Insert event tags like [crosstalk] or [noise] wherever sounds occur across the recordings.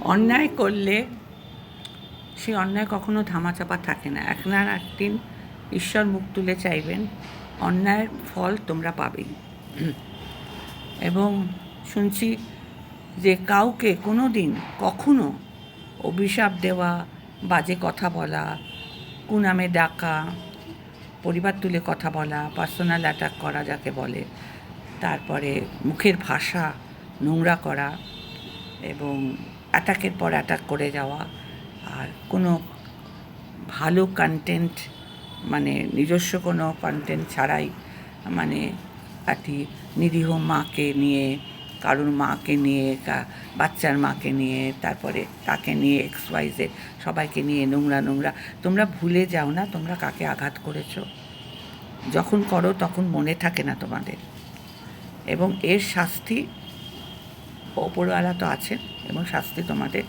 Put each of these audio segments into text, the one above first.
অন্যায় করলে সেই অন্যায় কখনো ধামাচাপা থাকে না। এক না একদিন ঈশ্বর মুখ তুলে চাইবেন, অন্যায়ের ফল তোমরা পাবেই। এবং শুনছি যে কাউকে কোনো দিন কখনো অভিশাপ দেওয়া, বাজে কথা বলা, কুনামে ডাকা, পরিবার তুলে কথা বলা পার্সোনাল অ্যাটাক করা যাকে বলে, তারপরে মুখের ভাষা নোংরা করা এবং অ্যাটাকের পর অ্যাটাক করে যাওয়া আর কোনো ভালো কন্টেন্ট মানে নিজস্ব কোনো কন্টেন্ট ছাড়াই মানে একটি নিরীহ মাকে নিয়ে, কারোর মাকে নিয়ে বাচ্চার মাকে নিয়ে, তারপরে তাকে নিয়ে এক্স ওয়াইজে সবাইকে নিয়ে নোংরা নোংরা। তোমরা ভুলে যাও না তোমরা কাকে আঘাত করেছ। যখন করো তখন মনে থাকে না তোমাদের। এবং এর শাস্তি ওপরওয়ালা তো আছে এবং শাস্তি তোমাদের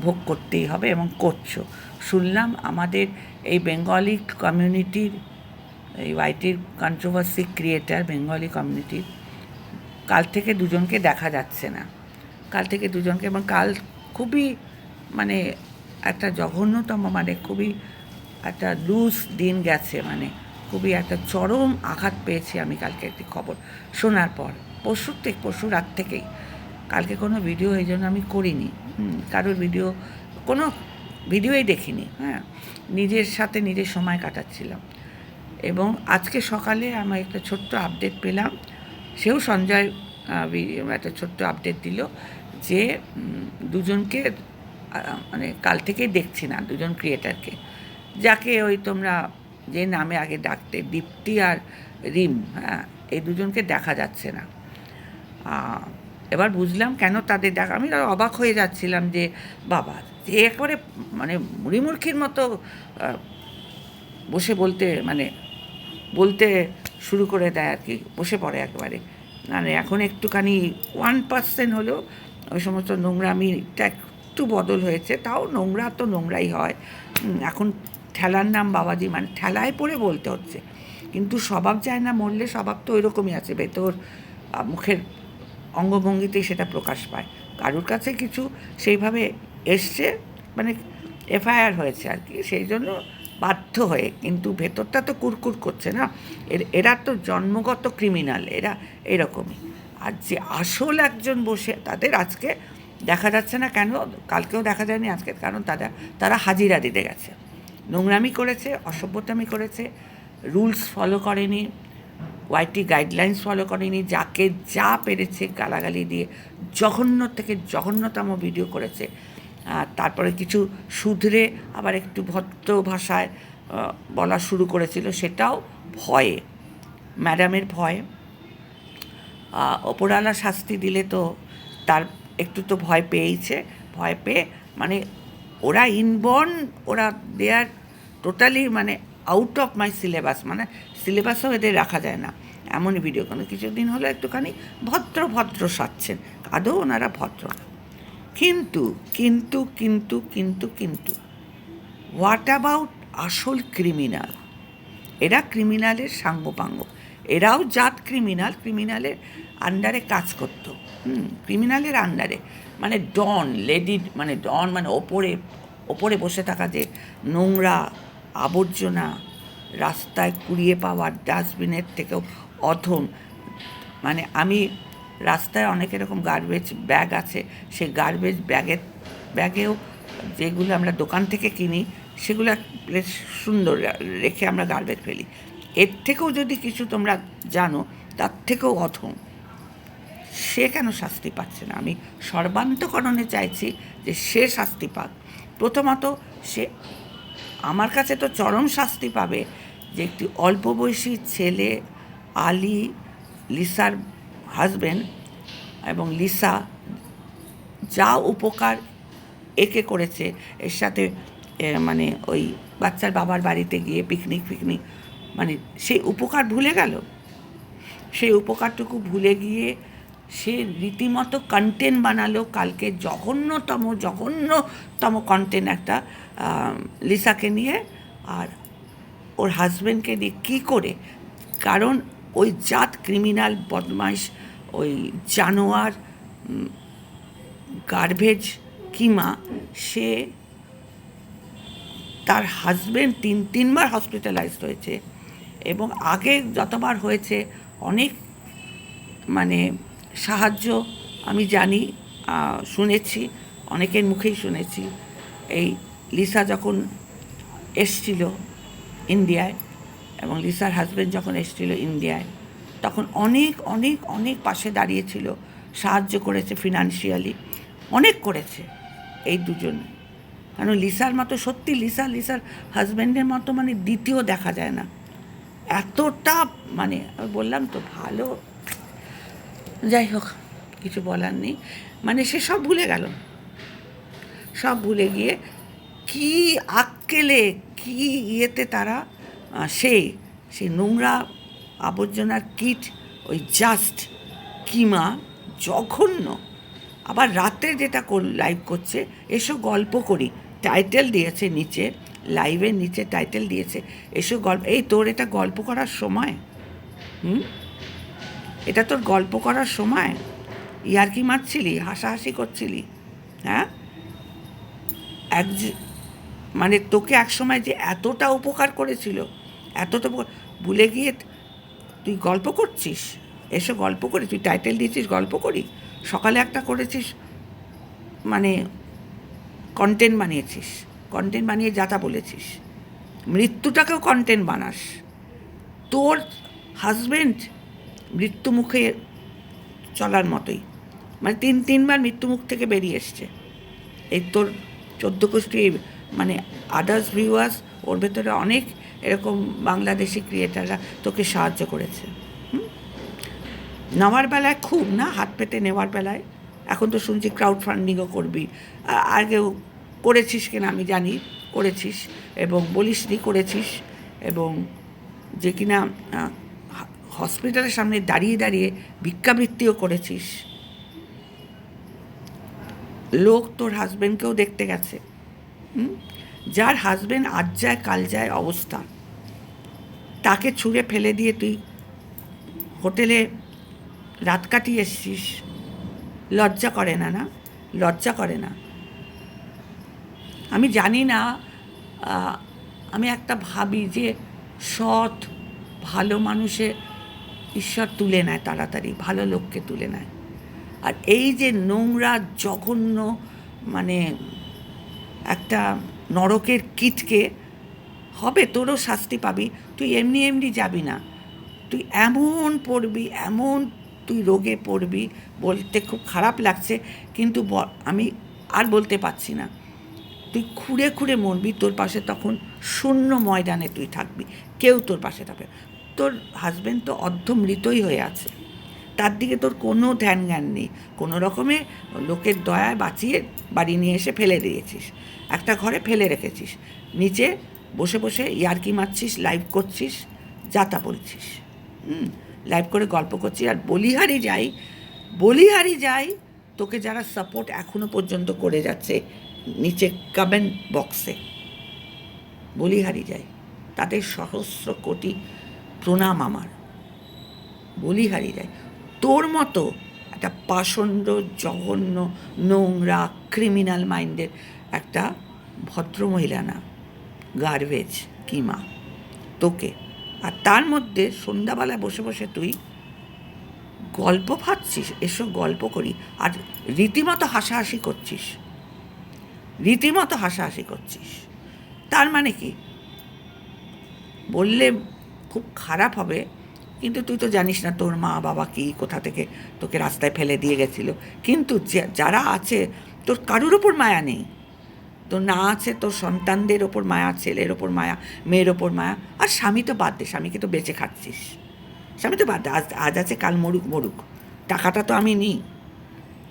ভোগ করতেই হবে এবং করছ। শুনলাম আমাদের এই বেঙ্গলি কমিউনিটির এই ওয়াইটির কন্ট্রোভার্সি ক্রিয়েটার বেঙ্গলি কমিউনিটির কাল থেকে দুজনকে দেখা যাচ্ছে না। কাল থেকে দুজনকে এবং কাল খুবই মানে একটা জঘন্যতম মানে খুবই একটা লুজ দিন গেছে মানে খুবই একটা চরম আঘাত পেয়েছি আমি কালকে একটি খবর। শোনার পর, পরশুর থেকে পরশু রাত থেকেই কালকে কোনো ভিডিও এই জন্য আমি করিনি। কারোর ভিডিও কোনো ভিডিওই দেখিনি হ্যাঁ। নিজের সাথে নিজের সময় কাটাচ্ছিলাম। এবং আজকে সকালে আমার একটা ছোট্ট আপডেট পেলাম। সেও সঞ্জয় একটা ছোট্ট আপডেট দিল যে দুজনকে মানে কাল থেকেই দেখছি না, দুজন ক্রিয়েটারকে যাকে ওই তোমরা যে নামে আগে ডাকতে, দীপ্তি আর রিম হ্যাঁ এই দুজনকে দেখা যাচ্ছে না। এবার বুঝলাম কেন তাদের দেখা আমি তো অবাক হয়ে যাচ্ছিলাম যে, বাবা, যে একেবারে মানে মুড়িমুড়কির মতো বসে বলতে মানে বলতে শুরু করে দেয় আর কি, বসে পড়ে একেবারে। মানে এখন একটুখানি ওয়ান পার্সেন্ট হলেও ওই সমস্ত নোংরামিটা একটু বদল হয়েছে, তাও নোংরা তো নোংরাই হয়। এখন ঠেলার নাম বাবাজি মানে ঠেলায় পড়ে বলতে হচ্ছে। কিন্তু স্বভাব যায় না, মরলে স্বভাব তো ওইরকমই আছে, ভেতর মুখের অঙ্গভঙ্গিতেই সেটা প্রকাশ পায়। কারোর কাছে কিছু সেইভাবে এসছে মানে এফআইআর হয়েছে আর কি, সেই জন্য বাধ্য হয়ে, কিন্তু ভেতরটা তো কুরকুর করছে না। এর, এরা তো জন্মগত ক্রিমিনাল এরা এরকমই। আর যে আসল একজন বসে, তাদের আজকে দেখা যাচ্ছে না কেন, কালকেও দেখা যায়নি, আজকে কারণ তারা তারা হাজিরা দিতে গেছে। নোংরামি করেছে, অসভ্যতামি করেছে, রুলস ফলো করেনি ওয়াইটি গাইডলাইন্স ফলো করেনি, যাকে যা পেরেছে গালাগালি দিয়ে জঘন্য থেকে জঘন্যতম ভিডিও করেছে। তারপরে কিছু শুধরে আবার একটু ভদ্র ভাষায় বলা শুরু করেছিল, সেটাও ভয়ে ম্যাডামের ভয়ে। ওপরওয়ালা শাস্তি দিলে তো তার একটু তো ভয় পেয়েইছে, ভয় পেয়ে মানে ওরা ইনবর্ন ওরা দে আর টোটালি মানে আউট অফ মাই সিলেবাস মানে সিলেবাসও এদের রাখা যায় না। এমনই ভিডিও কোনো কিছুদিন হলো একটুখানি ভদ্র ভদ্র সাজছেন। আদৌ ওনারা ভদ্র কিন্তু কিন্তু কিন্তু কিন্তু কিন্তু হোয়াট অ্যাবাউট আসল ক্রিমিনাল এরা ক্রিমিনালের সাঙ্গপাঙ্গ। এরাও জাত ক্রিমিনাল ক্রিমিনালের আন্ডারে কাজ করতো। হুম ক্রিমিনালের আন্ডারে মানে ডন লেডি মানে ডন মানে ওপরে ওপরে বসে থাকা যে নোংরা আবর্জনা রাস্তায় কুড়িয়ে পাওয়া ডাস্টবিনের থেকেও অধম। মানে আমি রাস্তায় অনেক এরকম গার্বেজ ব্যাগ আছে, সেই গার্বেজ ব্যাগের ব্যাগেও যেগুলো আমরা দোকান থেকে কিনি, সেগুলো বেশ সুন্দর রেখে আমরা গার্বেজ ফেলি। এর থেকেও যদি কিছু তোমরা জানো, তার থেকেও অধম। সে কেন শাস্তি পাচ্ছে না? আমি সর্বান্তকরণে চাইছি যে সে শাস্তি পাক। প্রথমত সে আমার কাছে তো চরম শাস্তি পাবে যে একটি অল্প বয়সী ছেলে আলী, লিসার হাজবেন্ড এবং লিসা যা উপকার একে করেছে, এর সাথে মানে ওই বাচ্চার বাবার বাড়িতে গিয়ে পিকনিক ফিকনিক মানে সেই উপকার ভুলে গেল। সেই উপকারটুকু ভুলে গিয়ে সে রীতিমতো কন্টেন্ট বানালো, কালকে জঘন্যতম জঘন্যতম কন্টেন্ট একটা লিসাকে নিয়ে। আর ওর হাজব্যান্ডকে দিয়ে কী করে? কারণ ওই জাত ক্রিমিনাল বদমাইশ, ওই জানোয়ার গার্বেজ কিমা, সে তার হাজবেন্ড তিন, তিনবার হসপিটালাইজড হয়েছে এবং আগে যতবার হয়েছে অনেক মানে সাহায্য আমি জানি শুনেছি, অনেকের মুখেই শুনেছি। এই লিসা যখন এসছিল ইন্ডিয়ায় এবং লিসার হাজবেন্ড যখন এসছিল ইন্ডিয়ায়, তখন অনেক অনেক অনেক পাশে দাঁড়িয়েছিল, সাহায্য করেছে ফিনান্সিয়ালি অনেক করেছে এই দুজন। কারণ লিসার মতো, সত্যি লিসা, লিসার হাজব্যান্ডের মতো মানে দ্বিতীয় দেখা যায় না। এতটা মানে বললাম তো ভালো। যাই হোক, কিছু বলার নেই। মানে সে সব ভুলে গেল। সব ভুলে গিয়ে কি আক্কেলে কি ইয়েতে তারা সে সেই নোংরা আবর্জনার কিট, ওই জাস্ট কিমা জঘন্য। আবার রাতে যেটা লাইভ করছে, এসো গল্প করি। টাইটেল দিয়েছে নিচে লাইভের নিচে টাইটেল দিয়েছে, এসো গল্প, এই তোর এটা গল্প করার সময়? হুম? এটা তোর গল্প করার সময়? ইয়ার্কি মারছিলি, হাসাহাসি করছিলি হ্যাঁ? এক মানে তোকে এক সময় যে এতটা উপকার করেছিল, এতটা ভুলে গিয়ে তুই গল্প করছিস? এসে গল্প করি তুই টাইটেল দিয়েছিস, গল্প করি। সকালে একটা করেছিস মানে কন্টেন্ট বানিয়েছিস কন্টেন্ট বানিয়ে যাতা বলেছিস। মৃত্যুটাকেও কন্টেন্ট বানাস। তোর হাজবেন্ড মৃত্যু মুখে চলার মতোই। মানে তিন, তিনবার মৃত্যুমুখ থেকে বেরিয়ে এসছে। এই তোর চোদ্দ গোষ্ঠী মানে আদার্স ভিউয়ার্স ওর ভেতরে অনেক এরকম বাংলাদেশি ক্রিয়েটাররা তোকে সাহায্য করেছে? নেওয়ার বেলায় খুব, না? হাত পেতে নেওয়ার বেলায়। এখন তো শুনছি ক্রাউড ফান্ডিংও করবি আগেও করেছিস কিনা আমি জানি, করেছিস এবং বলিস নি করেছিস এবং যে কিনা হসপিটালের সামনে দাঁড়িয়ে দাঁড়িয়ে ভিক্ষাবৃত্তিও করেছিস। লোক তোর হাজবেন্ডকেও দেখতে গেছে? যার হাজবেন্ড আজ যায়, কাল যায় অবস্থা। তাকে ছুঁড়ে ফেলে দিয়ে তুই হোটেলে রাত কাটিয়ে এসছিস। লজ্জা করে না না? লজ্জা করে না। আমি জানি না আমি একটা ভাবি যে সৎ, ভালো মানুষে ঈশ্বর তুলে নেয় তাড়াতাড়ি, ভালো লোককে তুলে নেয়। আর এই যে নোংরা, জঘন্য মানে একটা নরকের কীটকে, হবে, তোরও শাস্তি পাবি। তুই এমনি এমনি যাবি না। তুই এমন পড়বি, এমন তুই রোগে পড়বি। বলতে খুব খারাপ লাগছে, কিন্তু আমি আর বলতে পারছি না। তুই খুঁড়ে খুঁড়ে মরবি, তোর পাশে তখন শূন্য ময়দানে তুই থাকবি। কেউ তোর পাশে থাকবে তোর হাজব্যান্ড তো অর্ধমৃতই হয়ে আছে। তার দিকে তোর কোনো ধ্যান জ্ঞান নেই। কোনো রকমে লোকের দয়ায় বাঁচিয়ে বাড়ি নিয়ে এসে ফেলে দিয়েছিস। একটা ঘরে ফেলে রেখেছিস। নিচে বসে বসে ইয়ার্কি মারছিস লাইভ করছিস যাতা বলছিস। হুম লাইভ করে গল্প করছিস আর বলিহারি যাই বলিহারি যাই, তোকে যারা সাপোর্ট এখনও পর্যন্ত করে যাচ্ছে নিচে কমেন্ট বক্সে বলিহারি যাই তাদের সহস্র কোটি প্রণাম আমার। বলিহারি যায় তোর মতো একটা পাষণ্ড, জঘন্য, নোংরা ক্রিমিনাল মাইন্ডের একটা ভদ্রমহিলা না। গার্বেজ কিমা তোকে। আর তার মধ্যে সন্ধ্যাবেলায় বসে বসে তুই গল্প ভাবছিস, এসো গল্প করি, আর রীতিমতো হাসাহাসি করছিস। রীতিমতো হাসাহাসি করছিস। তার মানে কি? বললে খুব খারাপ হবে কিন্তু তুই তো জানিস না তোর মা বাবা কি, কোথা থেকে তোকে রাস্তায় ফেলে দিয়ে গেছিল। কিন্তু যারা আছে, তোর কারুর ওপর মায়া নেই। তোর না আছে, তোর সন্তানদের ওপর মায়া, ছেলের ওপর মায়া, মেয়ের ওপর মায়া। আর স্বামী তো বাদ দে, স্বামীকে তো বেঁচে খাচ্ছিস। স্বামী তো বাদ দে, আজ আজ আছে, কাল মরুক মরুক। টাকাটা তো আমি নিই।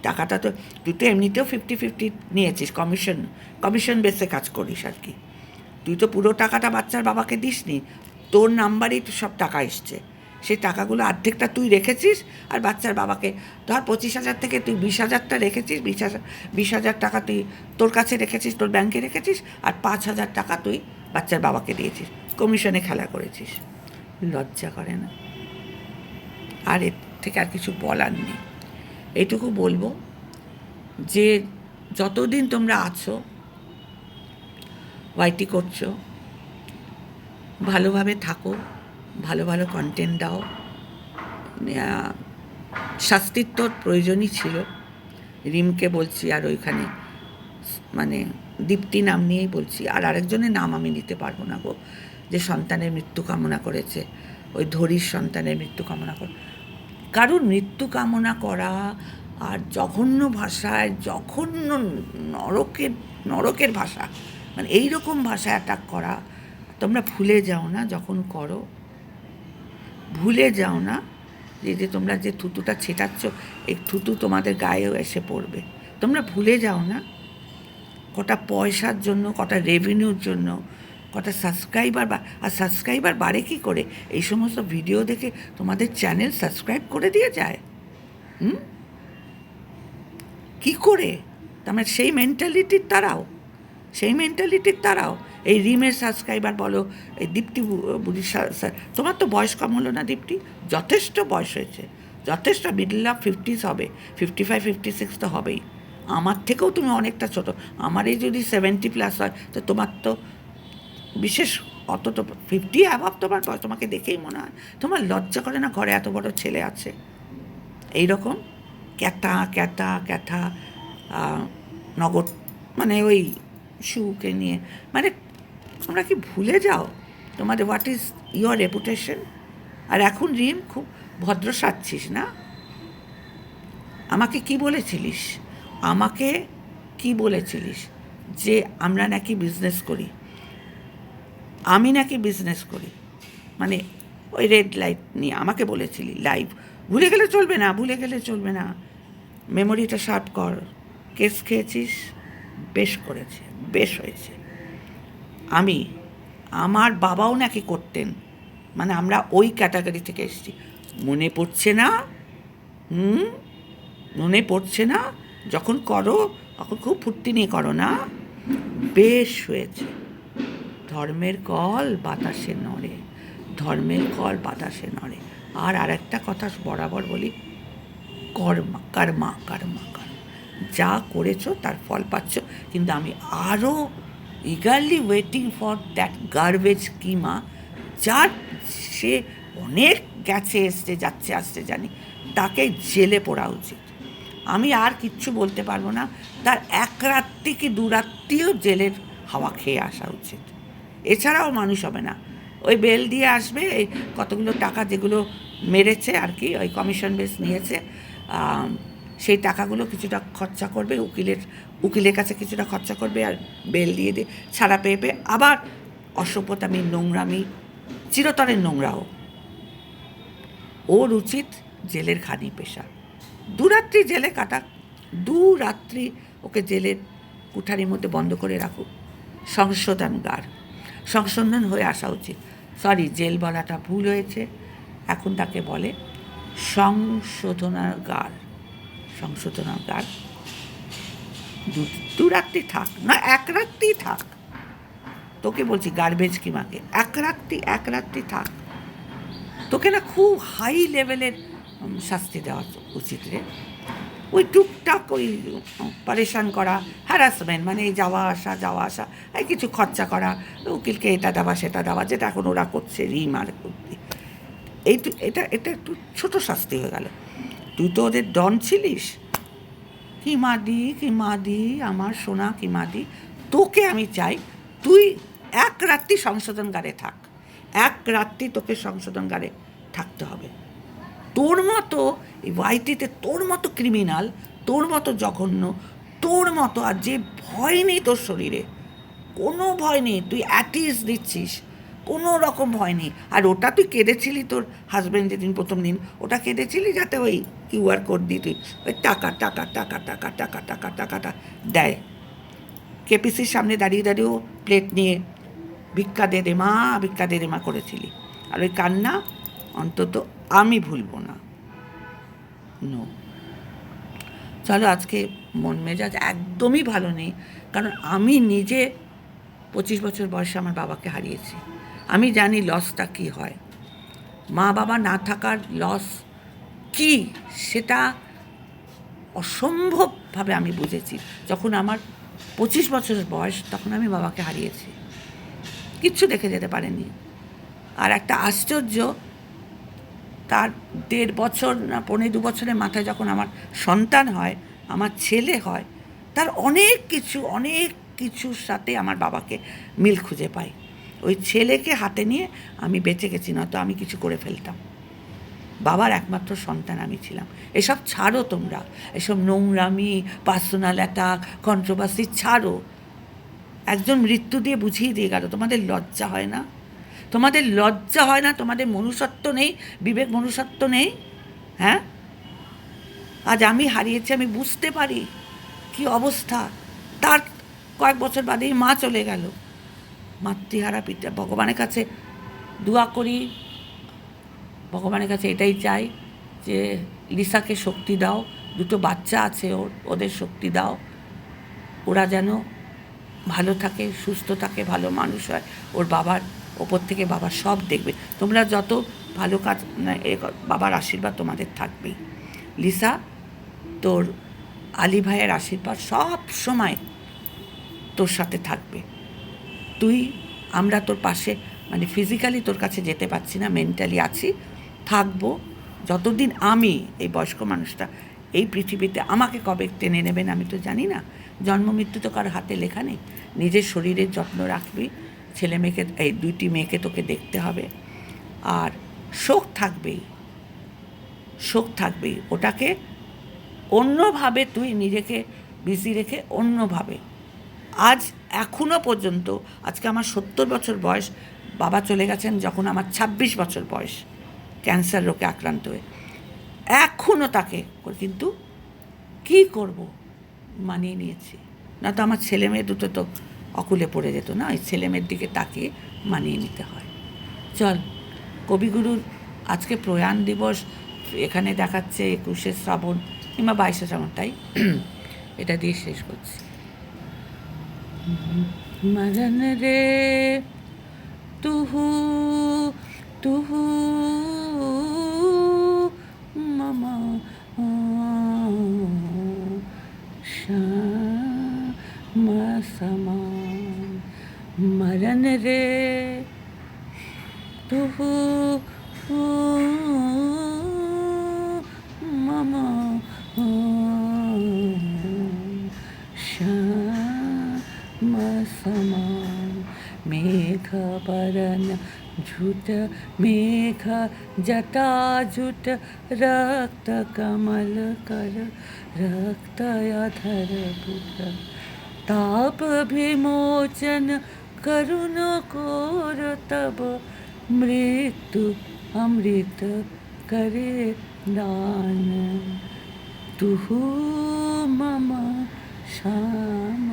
টাকাটা তো, তুই তো এমনিতেও ফিফটি ফিফটি নিয়েছিস কমিশন কমিশন বেসে কাজ করিস আর কি। তুই তো পুরো টাকাটা বাচ্চার বাবাকে দিসনি। তোর নাম্বারেই তো সব টাকা এসছে। সেই টাকাগুলো অর্ধেকটা তুই রেখেছিস আর বাচ্চার বাবাকে। ধর পঁচিশ হাজার থেকে তুই বিশ হাজারটা রেখেছিস, বিশ হাজার বিশ হাজার টাকা তুই তোর কাছে রেখেছিস, তোর ব্যাংকে রেখেছিস আর পাঁচ হাজার টাকা তুই বাচ্চার বাবাকে দিয়েছিস। কমিশনে খেলা করেছিস। লজ্জা করে না? আর এর থেকে আর কিছু বলার নেই। এইটুকু বলব যে যতদিন তোমরা আছো, ওয়াইটি করছ, ভালোভাবে থাকো ভালো ভালো কন্টেন্ট দাও। শাস্তির তোর প্রয়োজনই ছিল। রিমকে বলছি, আর ওইখানে মানে দীপ্তি নাম নিয়েই বলছি, আর আরেকজনের নাম আমি নিতে পারব না গো, যে সন্তানের মৃত্যু কামনা করেছে। ওই ধরির সন্তানের মৃত্যু কামনা করে কারোর মৃত্যু কামনা করা আর জঘন্য ভাষায়, জঘন্য নরকের নরকের ভাষা মানে এই রকম ভাষায় অ্যাটাক করা, তোমরা ভুলে যাও না যখন করো। ভুলে যাও না যে যে তোমরা যে থুতুটা ছেটাচ্ছ, এই থুতু তোমাদের গায়েও এসে পড়বে। তোমরা ভুলে যাও না। কটা পয়সার জন্য, কটা রেভিনিউর জন্য, কটা সাবস্ক্রাইবার বা, আর সাবস্ক্রাইবার বাড়ে কী করে? এই সমস্ত ভিডিও দেখে তোমাদের চ্যানেল সাবস্ক্রাইব করে দিয়ে যায়। হুম? কী করে? তার সেই মেন্টালিটির তারাও, সেই মেন্টালিটির তারাও এই রিমের সাবস্ক্রাইবার বলো, এই দীপ্তি বু- বুড়ির সা- সা- তোমার তো বয়স কম হলো না দীপ্তি? যথেষ্ট বয়স হয়েছে। যথেষ্ট মিডল অফ ফিফটিস হবে। ফিফটি ফাইভ ফিফটি সিক্স তো হবেই। আমার থেকেও তুমি অনেকটা ছোট। আমার এই যদি সেভেন্টি প্লাস হয়, তো তোমার তো বিশেষ অত তো ফিফটি অ্যাভাব তোমার তোমাকে দেখেই মনে হয়। তোমার লজ্জা করে না ঘরে এত বড় ছেলে আছে? এই রকম ক্যাটা ক্যাটা ক্যাথা নগদ মানে ওই শুকে নিয়ে। মানে তোমরা কি ভুলে যাও তোমাদের হোয়াট ইজ ইয়োর রেপুটেশন আর এখন রিম খুব ভদ্র সাজছিস, না? আমাকে কি বলেছিলিস? আমাকে কি বলেছিলিস যে আমরা নাকি বিজনেস করি? আমি নাকি বিজনেস করি? মানে ওই রেড লাইট নিয়ে আমাকে বলেছিলি লাইভ ভুলে গেলে চলবে না, ভুলে গেলে চলবে না। মেমোরিটা শার্প কর। কেস খেয়েছিস? বেশ করেছে, বেশ হয়েছে। আমি, আমার বাবাও নাকি করতেন। মানে আমরা ওই ক্যাটাগরি থেকে এসেছি। মনে পড়ছে না? হুম? মনে পড়ছে না? যখন করো, তখন খুব ফুর্তি নিয়ে করো না? বেশ হয়েছে। ধর্মের কল বাতাসে নড়ে, ধর্মের কল বাতাসে নড়ে। আর আরেকটা কথা বরাবর বলি, কর্মা কর্মা কর্মা কর্মা। যা করেছ তার ফল পাচ্ছ, কিন্তু আমি আরও eagerly waiting for that garbage কিমা যার সে অনেক গেছে, এসছে, যাচ্ছে, আসছে, জানি, তাকে জেলে পড়া উচিত। আমি আর কিচ্ছু বলতে পারব না, তার এক রাত্রি কি দু রাত্রিও জেলের হাওয়া খেয়ে আসা উচিত। এছাড়াও মানুষ হবে না। ওই বেল দিয়ে আসবে, এই কতগুলো টাকা যেগুলো মেরেছে আর কি, ওই কমিশন বেস নিয়েছে সেই টাকাগুলো কিছুটা খরচা করবে, উকিলের উকিলের কাছে কিছুটা খরচা করবে আর বেল দিয়ে দিয়ে ছাড়া পেয়ে পেয়ে আবার অসভ্যতামি নোংরামি, চিরতরের নোংরাও ওর উচিত জেলের খানি পেশা। দু রাত্রি জেলে কাটা, দু রাত্রি ওকে জেলের কুঠারির মধ্যে বন্ধ করে রাখুক। সংশোধনগার সংশোধন হয়ে আসা উচিত। সরি, জেল বলাটা ভুল হয়েছে। এখন তাকে বলে সংশোধনাগার। সংশোধনাগার। দু দু রাত্রি থাক, না, এক রাত্রি থাক। তোকে বলছি গার্বেজ কি কিমাকে এক রাত্রি এক রাত্রি থাক। তোকে না খুব হাই লেভেলের শাস্তি দেওয়া উচিত রে। ওই টুকটাক ওই পারেশান করা হ্যারাসমেন্ট মানে এই যাওয়া আসা যাওয়া আসা, এই কিছু খরচা করা, উকিলকে এটা দেওয়া, সেটা দেওয়া, যেটা এখন ওরা করছে, রিম আর এই এটা এটা একটু ছোটো শাস্তি হয়ে গেল। তুই তো ওদের ডন ছিলিস? কি মাদি কি মাদি আমার সোনা কি মাদি তোকে আমি চাই, তুই এক রাত্রি সংশোধনগারে থাক। এক রাত্রি তোকে সংশোধনগারে থাকতে হবে। তোর মতো এই ওয়াইটিতে তোর মতো ক্রিমিনাল, তোর মতো জঘন্য, তোর মতো আর যে ভয় নেই তোর শরীরে, কোনো ভয় নেই। তুই অ্যাটিস দিচ্ছিস। কোনো রকম ভয় নেই। আর ওটা তুই কেঁদেছিলি তোর হাজব্যান্ড যেদিন প্রথম দিন, ওটা কেঁদেছিলি যাতে ওই কিউআর কোড দিয়ে তুই ওই টাকা টাকা টাকা টাকা টাকা টাকা টাকাটা দেয়। কেপিসির সামনে দাঁড়িয়ে, দাঁড়িয়েও প্লেট নিয়ে ভিক্ষা দে রে মা, ভিক্ষা দে রে মা করেছিলি। আর ওই কান্না অন্তত আমি ভুলবো না। নো চলো, আজকে মন মেজাজ একদমই ভালো নেই, কারণ আমি নিজে পঁচিশ বছর বয়সে আমার বাবাকে হারিয়েছি। আমি জানি লসটা কী হয়। মা বাবা না থাকার লস কি সেটা অসম্ভবভাবে আমি বুঝেছি। যখন আমার পঁচিশ বছর বয়স, তখন আমি বাবাকে হারিয়েছি। কিচ্ছু দেখে যেতে পারেনি। আর একটা আশ্চর্য, তার দেড় বছর না পনেরো দু বছরের মাথায় যখন আমার সন্তান হয়, আমার ছেলে হয়, তার অনেক কিছু, অনেক কিছুর সাথে আমার বাবাকে মিল খুঁজে পাই। ওই ছেলেকে হাতে নিয়ে আমি বেঁচে গেছি, নয়তো আমি কিছু করে ফেলতাম। বাবার একমাত্র সন্তান আমি ছিলাম। এসব ছাড়ো তোমরা। এসব নোংরামি পার্সোনাল অ্যাটাক কন্ট্রোভার্সি ছাড়ো। একজন মৃত্যু দিয়ে বুঝিয়ে দিয়ে গেল, তোমাদের লজ্জা হয় না? তোমাদের লজ্জা হয় না? তোমাদের মনুষ্যত্ব নেই? বিবেক মনুষ্যত্ব নেই? হ্যাঁ? আজ আমি হারিয়েছি, আমি বুঝতে পারি। কি অবস্থা? তার কয়েক বছর বাদেই মা চলে গেল। মাতৃহারা পিতা, ভগবানের কাছে দোয়া করি। ভগবানের কাছে এটাই চাই যে লিসাকে শক্তি দাও, দুটো বাচ্চা আছে ওর, ওদের শক্তি দাও। ওরা যেন ভালো থাকে, সুস্থ থাকে, ভালো মানুষ হয়। ওর বাবার ওপর থেকে বাবা সব দেখবে। তোমরা যত ভালো কাজ এ বাবার আশীর্বাদ তোমাদের থাকবেই লিসা, তোর আলী ভাইয়ের আশীর্বাদ সব সময় তোর সাথে থাকবে। তুই, আমরা তোর পাশে মানে ফিজিক্যালি তোর কাছে যেতে পারছি না মেন্টালি আছি, থাকব। যতদিন আমি এই বয়স্ক মানুষটা এই পৃথিবীতে, আমাকে কবে টেনে নেবেন আমি তো জানি না। জন্ম, মৃত্যু তো কারও হাতে লেখা নেই। নিজের শরীরের যত্ন রাখবি। ছেলে মেয়েকে, এই দুইটি মেয়েকে তোকে দেখতে হবে। আর শোক থাকবেই। শোক থাকবেই। ওটাকে অন্যভাবে তুই নিজেকে বিজি রেখে অন্যভাবে আজ এখনও পর্যন্ত, আজকে আমার সত্তর বছর বয়স, বাবা চলে গেছেন যখন আমার ছাব্বিশ বছর বয়স, ক্যান্সার রোগে আক্রান্ত হয়ে। এখনও তাকে কিন্তু কি করব মানিয়ে নিয়েছি। না তো আমার ছেলে মেয়ে দুটো তো অকুলে পড়ে যেত না, ওই ছেলে মেয়ের দিকে তাকিয়ে মানিয়ে নিতে হয়। চল, কবিগুরুর আজকে প্রয়াণ দিবস, এখানে দেখাচ্ছে একুশে শ্রাবণ কিংবা বাইশে শ্রাবণ, তাই? [clears throat] এটা দিয়ে শেষ করছি। মরণ রে তুহু তুহু মামা শ্যাম সমা মরণ রে मेघ बरन झुट मेघ जटा झुट रक्त कमल कर रक्त अधर बुध ताप विमोचन करुण कोर तब मृत्यु अमृत करे दान तुहु मम श्याम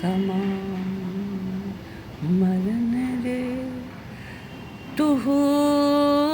समान मरण रे